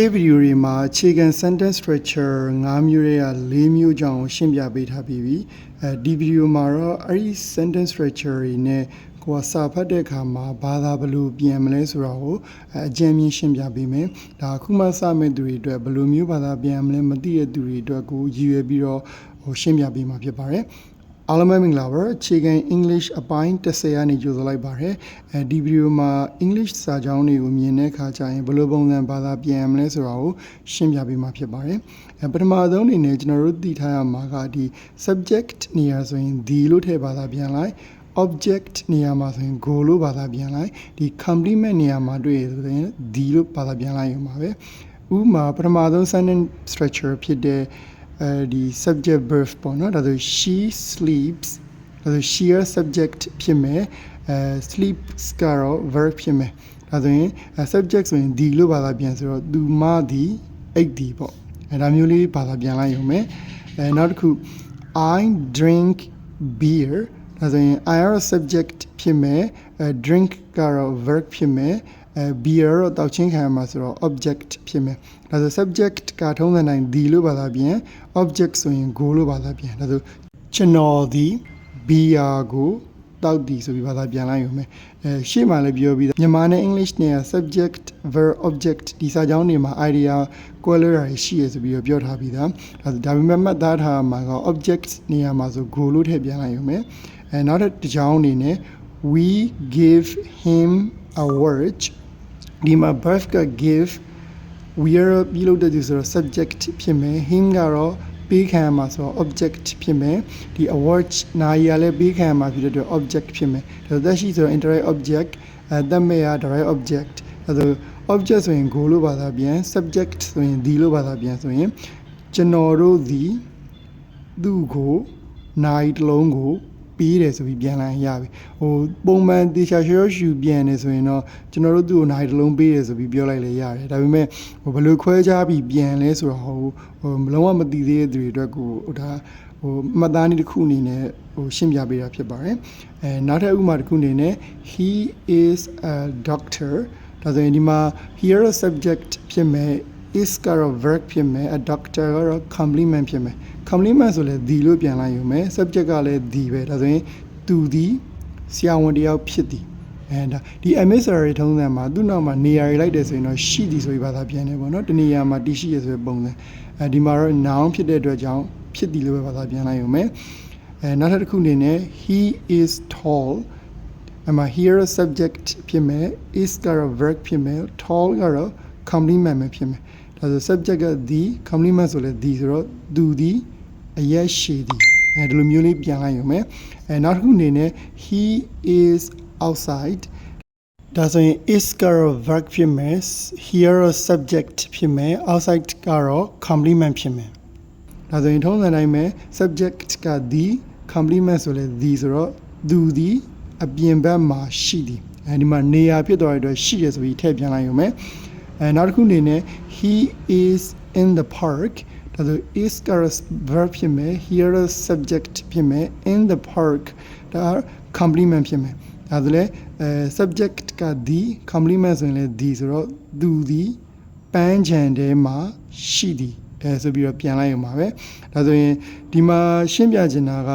ဒီဗီဒီယိုတွေမှာအခြေခံ sentence structure ၅မျိုးရဲ့၄မျိုးကြောင့်ရှင်းပြပေးထားပြီးပြီအဲဒီဗီဒီယိုမှာတော့အဲ့ဒီ sentence structure တွေနဲ့ကိုယ်ကစာဖတ်တဲ့အခါမှာဘာသာဘယ်လိုပြန်မလဲဆိုတာကိုအဲအကြံဉာဏ်ရှင်းပြပေးမယ်ဒါအခုမှစမဲ့သူတွေအတွက်ဘယ်လိုမျိုးဘာသာပြန်မလဲမသိတဲ့သူတွေအတွက်ကိုရည်ရွယ်ပြီးတော့ဟိုရှင်းပြပေးမှာဖြစ်ပါတယ် အားလုံးပဲမင်္ဂလာပါအခြေခံ English အပိုင်း30ကနေကြိုဆိုလိုက်ပါရစေအဲဒီဗီဒီယိုမှာ English စာကြောင်းတွေကိုမြင်တဲ့အခါကျရင်ဘယ်လိုပုံစံဘာသာပြန်မလဲဆိုတာကိုရှင်းပြပေးမှာဖြစ်ပါတယ်အဲပထမဆုံးအနေနဲ့ကျွန်တော်တို့သိထားရမှာကဒီ subject နေရာဆိုရင် the လို့ထည့်ဘာသာပြန်လိုက် object နေရာမှာဆိုရင် go လို့ဘာသာပြန်လိုက်ဒီ complement နေရာမှာတွေ့ရဆိုရင် the လို့ဘာသာပြန်လိုက်ရုံပါပဲဥပမာပထမဆုံး sentence structure ဖြစ်တဲ့ အဲဒီ subject verb ပေါ့နော်ဒါဆို she sleeps ဒါဆို she ရ subject ဖြစ်မယ်အဲ sleeps ကတော့ verb ဖြစ်မယ်ဒါဆိုရင်အဲ subject ဆိုရင် the လို့ဘာသာပြန်ဆိုတော့သူမသည်အိတ်သည်ပေါ့အဲဒါမျိုးလေးဘာသာပြန်လိုက်ရုံပဲအဲနောက်တစ်ခု I drink beer ဒါဆိုရင် I are subject ဖြစ်မယ်အဲ drink ကတော့ verb ဖြစ်မယ် အဲ beer တော့တောက်ချင်းခံရမှာဆိုတော့ object ဖြစ်မယ်ဒါဆို subject ကထုံးစံတိုင်း the လို့ဘာသာပြန် object ဆိုရင် go လို့ဘာသာပြန်ဒါဆိုကျွန်တော်ဒီ beer ကိုတောက်သည်ဆိုပြီးဘာသာပြန်လိုက်ရုံပဲအဲရှေ့မှာလည်းပြောပြီးသားမြန်မာနဲ့ English နဲ့ subject verb object ဒီစာကြောင်းတွေမှာ idea ကွဲလွဲတာရှိရဆိုပြီးတော့ပြောထားပြီးသားဒါဒါပေမဲ့မှတ်သားထားမှာက object နေရာမှာဆို go လို့ထည့်ပြန်လိုက်ရုံပဲအဲနောက်တစ်ကြောင်းအနေနဲ့ we give him a word ဒီမှာ verb က give we are ပြီးလို့တဲ့သူဆိုတော့ subject ဖြစ်မယ် him ကတော့ပေးခံရမှာဆိုတော့ object ဖြစ်မယ်ဒီ award နာရီကလည်းပေးခံရမှာဖြစ်တဲ့အတွက် object ဖြစ်မယ်ဒါဆိုသက်ရှိဆိုတော့ indirect object အဲသက်မဲ့က direct object ဒါဆို object ဆိုရင် go လို့ဘာသာပြန် subject ဆိုရင် the လို့ဘာသာပြန်ဆိုရင်ကျွန်တော်တို့သည်သူ့ကိုနိုင်တစ်လုံးကို ပေးတယ်ဆိုပြီးပြန်လာရင်ရပြီဟိုပုံမှန်တေချာရှောရှူပြန်နေဆိုရင်တော့ကျွန်တော်တို့သူ့ကိုနိုင်တစ်လုံးပေးတယ်ဆိုပြီးပြောလိုက်လေရတယ်ဒါပေမဲ့ဟိုဘယ်လိုခွဲခြားပြီးပြန်လဲဆိုတော့ဟိုဟိုမလုံးဝမသိသေးတဲ့သူတွေအတွက်ကိုဟိုဒါဟိုမှတ်သားနည်းတစ်ခုအနေနဲ့ဟိုရှင်းပြပေးတာဖြစ်ပါတယ်အဲနောက်ထပ်ဥပမာတစ်ခုအနေနဲ့ he is a doctor ဒါဆိုရင်ဒီမှာ here a subject ဖြစ်မယ် is ကတော့ verb ဖြစ်မယ် a doctor ကတော့ complement ဖြစ်မယ် complement ဆိုလဲ the လို့ပြန်လိုက်ယူမယ် subject ကလည်း the ပဲဒါဆိုရင်သူသည်ဆရာဝန်တစ်ယောက်ဖြစ်သည်အဲဒါဒီ emissary ထုံးစံမှာသူ့နောက်မှာနေရာရေးလိုက်တယ်ဆိုရင်တော့ရှိသည်ဆိုပြီးဘာသာပြန်တယ်ပေါ့နော်တနေရာမှာတရှိရဆိုတဲ့ပုံစံအဲဒီမှာတော့ noun ဖြစ်တဲ့အတွက်ကြောင့်ဖြစ်သည်လို့ပဲဘာသာပြန်လိုက်ယူမယ်အဲနောက်ထပ်တစ်ခုအနေနဲ့ he is tall အမ here subject ဖြစ်မယ် is ကတော့ verb ဖြစ်မယ် tall ကတော့ complement ပဲဖြစ်မယ် ဒါဆို subject က the complement ဆိုလဲ the ဆိုတော့သူသည်အရက်ရှိသည်အဲဒီလိုမျိုးလေးပြန်လိုက်ရုံပဲအဲနောက်တစ်ခုအနေနဲ့ he is outside ဒါဆိုရင် is ကတော့ verb ဖြစ်မယ် here subject ဖြစ်မယ် outside ကတော့ complement ဖြစ်မယ်ဒါဆိုရင်ထုံးစံတိုင်းပဲ subject က the complement ဆိုလဲ the ဆိုတော့သူသည်အပြင်ဘက်မှာရှိသည်အဲဒီမှာနေရာဖြစ်သွားတဲ့အတွက်ရှိရဆိုပြီးထည့်ပြန်လိုက်ရုံပဲ အဲနောက်တစ်ခုအနေနဲ့ he is in the park ဒါဆို is က verb ဖြစ်မယ် here subject ဖြစ်မယ် in the park ဒါ complement ဖြစ်မယ်ဒါဆိုလဲအဲ subject က the complement ဆိုရင်လည်း the ဆိုတော့သူသည်ပန်းချံထဲမှာရှိသည်အဲဆိုပြီးတော့ပြန်လိုက်ရမှာပဲဒါဆိုရင်ဒီမှာရှင်းပြချင်တာက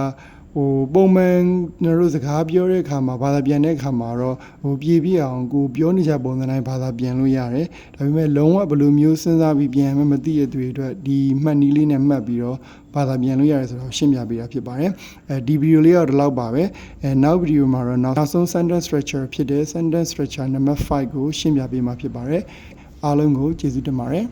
ဟိုပုံမှန်ကျွန်တော်တို့စကားပြောတဲ့အခါမှာဘာသာပြန်တဲ့အခါမှာတော့ဟိုပြေပြည့်အောင်ကိုပြောနေကြပုံစံတိုင်းဘာသာပြန်လို့ရတယ်ဒါပေမဲ့လုံးဝဘယ်လိုမျိုးစဉ်းစားပြီးပြန်မှမသိတဲ့သူတွေအတွက်ဒီမှတ်နည်းလေးနဲ့မှတ်ပြီးတော့ဘာသာပြန်လို့ရတယ်ဆိုတော့ရှင်းပြပေးတာဖြစ်ပါတယ်အဲဒီဗီဒီယိုလေးကတော့ဒီလောက်ပါပဲအဲနောက်ဗီဒီယိုမှာတော့နောက်ဆုံး sentence structure ဖြစ်တဲ့ sentence structure number 5ကိုရှင်းပြပေးမှာဖြစ်ပါတယ်အားလုံးကိုကျေးဇူးတင်ပါတယ်